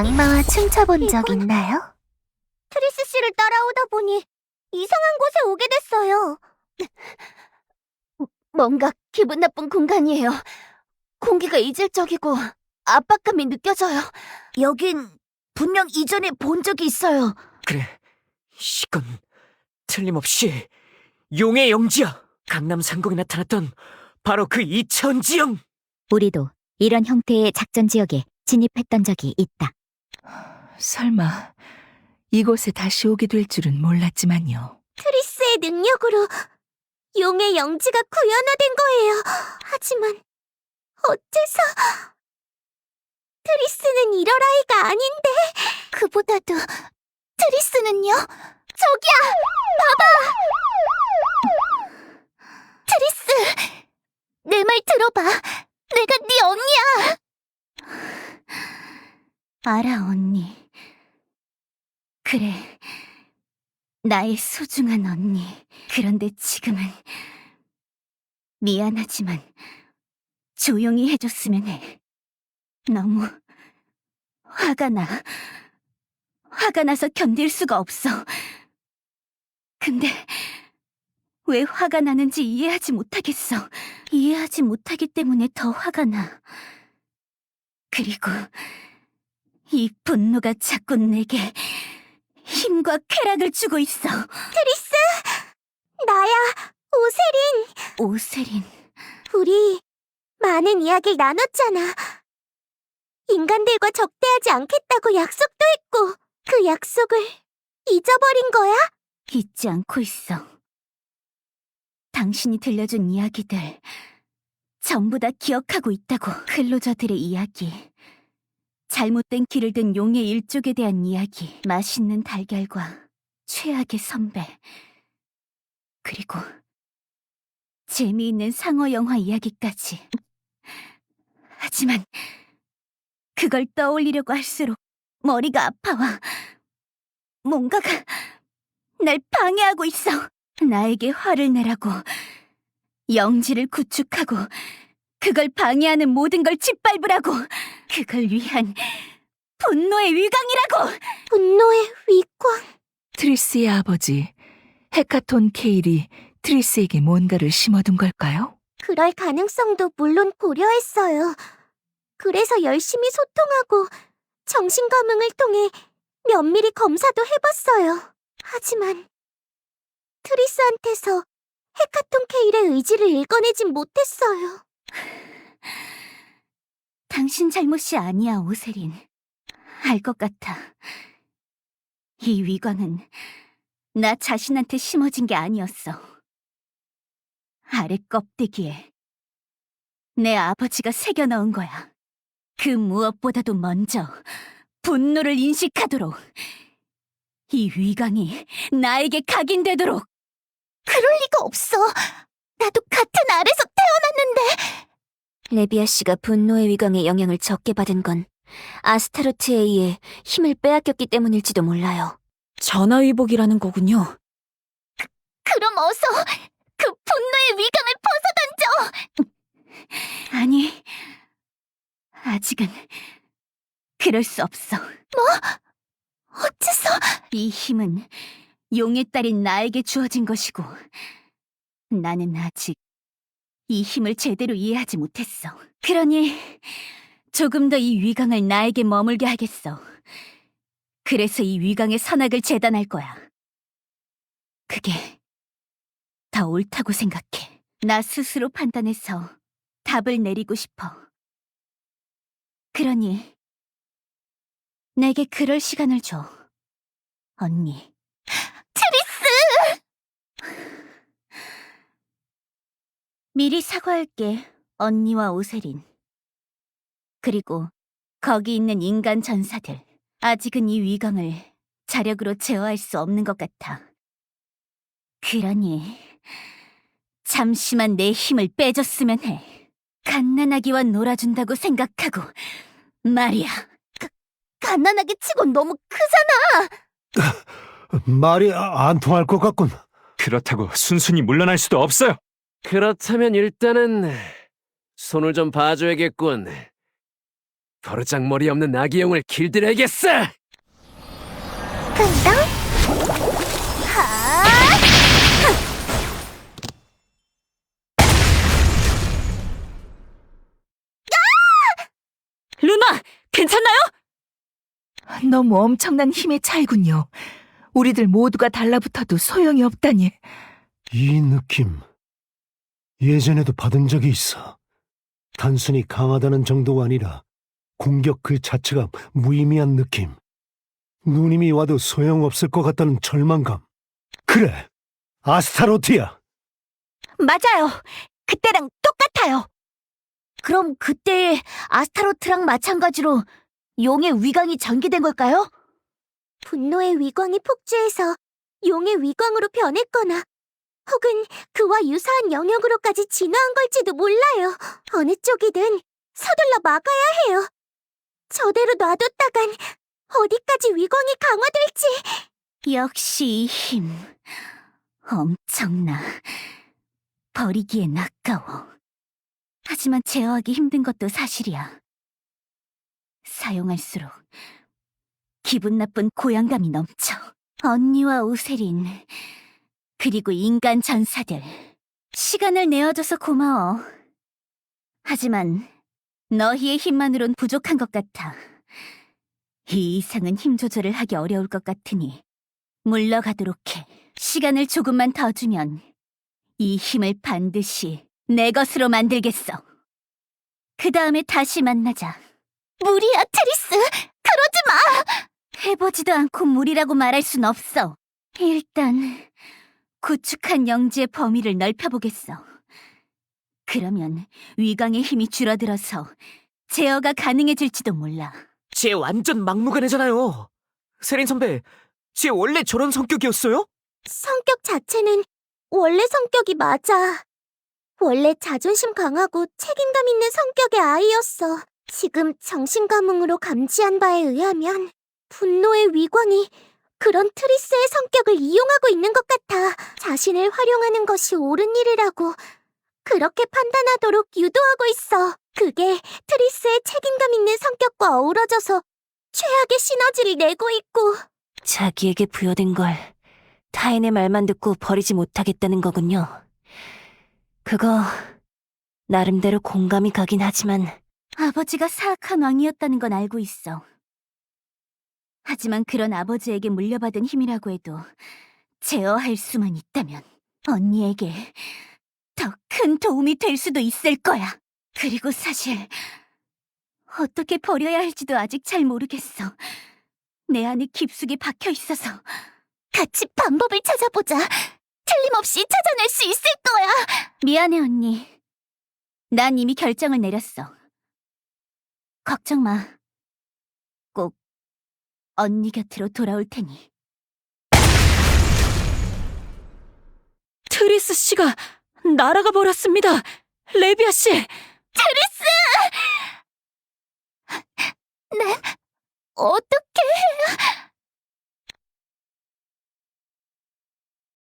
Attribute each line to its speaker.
Speaker 1: 악마와 춤춰본 적
Speaker 2: 이건-
Speaker 1: 있나요?
Speaker 2: 트리스 씨를 따라오다 보니 이상한 곳에 오게 됐어요. 뭔가 기분 나쁜 공간이에요. 공기가 이질적이고 압박감이 느껴져요. 여긴 분명 이전에 본 적이 있어요.
Speaker 3: 그래, 이건 틀림없이 용의 영지야. 강남 상공에 나타났던 바로 그 이천지영.
Speaker 4: 우리도 이런 형태의 작전 지역에 진입했던 적이 있다.
Speaker 5: 설마 이곳에 다시 오게 될 줄은 몰랐지만요.
Speaker 2: 트리스의 능력으로 용의 영지가 구현화된 거예요. 하지만 어째서 트리스는 이럴 아이가 아닌데 그보다도 트리스는요? 저기야! 봐봐! 트리스! 내 말 들어봐. 내가 네 언니야! 알아, 언니. 그래. 나의 소중한 언니. 그런데 지금은 미안하지만 조용히 해줬으면 해. 너무 화가 나. 화가 나서 견딜 수가 없어. 근데 왜 화가 나는지 이해하지 못하겠어. 이해하지 못하기 때문에 더 화가 나. 그리고 이 분노가 자꾸 내게 힘과 쾌락을 주고 있어. 트리스! 나야, 오세린. 오세린. 우리 많은 이야기를 나눴잖아. 인간들과 적대하지 않겠다고 약속도 했고, 그 약속을 잊어버린 거야? 잊지 않고 있어. 당신이 들려준 이야기들, 전부 다 기억하고 있다고. 근로자들의 이야기. 잘못된 길을 든 용의 일족에 대한 이야기, 맛있는 달걀과 최악의 선배, 그리고 재미있는 상어 영화 이야기까지. 하지만 그걸 떠올리려고 할수록 머리가 아파와. 뭔가가 날 방해하고 있어. 나에게 화를 내라고, 영지를 구축하고, 그걸 방해하는 모든 걸 짓밟으라고! 그걸 위한 분노의 위강이라고! 분노의 위강?
Speaker 5: 트리스의 아버지 헤카톤 케일이 트리스에게 뭔가를 심어둔 걸까요?
Speaker 2: 그럴 가능성도 물론 고려했어요. 그래서 열심히 소통하고 정신감흥을 통해 면밀히 검사도 해봤어요. 하지만 트리스한테서 헤카톤 케일의 의지를 읽어내진 못했어요. 당신 잘못이 아니야, 오세린. 알 것 같아. 이 위광은 나 자신한테 심어진 게 아니었어. 아래 껍데기에 내 아버지가 새겨 넣은 거야. 그 무엇보다도 먼저 분노를 인식하도록 이 위광이 나에게 각인되도록 그럴 리가 없어. 나도 같은 알에서 태어났는데. 레비아 씨가 분노의 위광의 영향을 적게 받은 건 아스타로트에 의해 힘을 빼앗겼기 때문일지도 몰라요.
Speaker 4: 전화위복이라는 거군요.
Speaker 2: 그럼 어서 그 분노의 위감을 벗어던져! 아니, 아직은 그럴 수 없어. 뭐? 어째서? 이 힘은 용의 딸인 나에게 주어진 것이고 나는 아직 이 힘을 제대로 이해하지 못했어. 그러니 조금 더 이 위강을 나에게 머물게 하겠어. 그래서 이 위강의 선악을 재단할 거야. 그게 더 옳다고 생각해. 나 스스로 판단해서 답을 내리고 싶어. 그러니 내게 그럴 시간을 줘. 언니. 트리스! 미리 사과할게, 언니와 오세린. 그리고 거기 있는 인간 전사들. 아직은 이 위강을 자력으로 제어할 수 없는 것 같아. 그러니 잠시만 내 힘을 빼줬으면 해. 갓난아기와 놀아준다고 생각하고 말이야. 가, 갓난아기 치곤 너무 크잖아.
Speaker 6: 말이 아- 안 통할 것 같군.
Speaker 3: 그렇다고 순순히 물러날 수도 없어요.
Speaker 7: 그렇다면 일단은 손을 좀 봐줘야겠군.
Speaker 1: 버르장머리 없는 아기용을 길들여야겠어!
Speaker 2: 루나, 괜찮나요?
Speaker 5: 너무 엄청난 힘의 차이군요. 우리들 모두가 달라붙어도 소용이 없다니.
Speaker 6: 이 느낌 예전에도 받은 적이 있어. 단순히 강하다는 정도가 아니라 공격 그 자체가 무의미한 느낌. 누님이 와도 소용없을 것 같다는 절망감. 그래, 아스타로트야.
Speaker 2: 맞아요. 그때랑 똑같아요. 그럼 그때의 아스타로트랑 마찬가지로 용의 위광이 전개된 걸까요?
Speaker 7: 분노의 위광이 폭주해서 용의 위광으로 변했거나 혹은 그와 유사한 영역으로까지 진화한 걸지도 몰라요. 어느 쪽이든 서둘러 막아야 해요. 저대로 놔뒀다간 어디까지 위광이 강화될지
Speaker 2: 역시 이 힘. 엄청나. 버리기엔 아까워. 하지만 제어하기 힘든 것도 사실이야. 사용할수록 기분 나쁜 고향감이 넘쳐. 언니와 우세린, 그리고 인간 전사들. 시간을 내어줘서 고마워. 하지만 너희의 힘만으론 부족한 것 같아. 이 이상은 힘 조절을 하기 어려울 것 같으니 물러가도록 해. 시간을 조금만 더 주면 이 힘을 반드시 내 것으로 만들겠어. 그 다음에 다시 만나자.
Speaker 7: 무리야 트리스 그러지 마.
Speaker 2: 해보지도 않고 무리라고 말할 순 없어. 일단 구축한 영지의 범위를 넓혀보겠어. 그러면 위강의 힘이 줄어들어서 제어가 가능해질지도 몰라.
Speaker 3: 쟤 완전 막무가내잖아요. 세린 선배, 쟤 원래 저런 성격이었어요?
Speaker 7: 성격 자체는 원래 성격이 맞아. 원래 자존심 강하고 책임감 있는 성격의 아이였어. 지금 정신감흥으로 감지한 바에 의하면 분노의 위광이 그런 트리스의 성격을 이용하고 있는 것 같아. 자신을 활용하는 것이 옳은 일이라고 그렇게 판단하도록 유도하고 있어. 그게 트리스의 책임감 있는 성격과 어우러져서 최악의 시너지를 내고 있고.
Speaker 2: 자기에게 부여된 걸 타인의 말만 듣고 버리지 못하겠다는 거군요. 그거 나름대로 공감이 가긴 하지만 아버지가 사악한 왕이었다는 건 알고 있어. 하지만 그런 아버지에게 물려받은 힘이라고 해도 제어할 수만 있다면 언니에게 더 큰 도움이 될 수도 있을 거야. 그리고 사실 어떻게 버려야 할지도 아직 잘 모르겠어. 내 안에 깊숙이 박혀 있어서
Speaker 7: 같이 방법을 찾아보자. 틀림없이 찾아낼 수 있을 거야.
Speaker 2: 미안해 언니. 난 이미 결정을 내렸어. 걱정 마. 꼭 언니 곁으로 돌아올 테니. 트리스 씨가 날아가 버렸습니다. 레비아 씨.
Speaker 7: 어떻게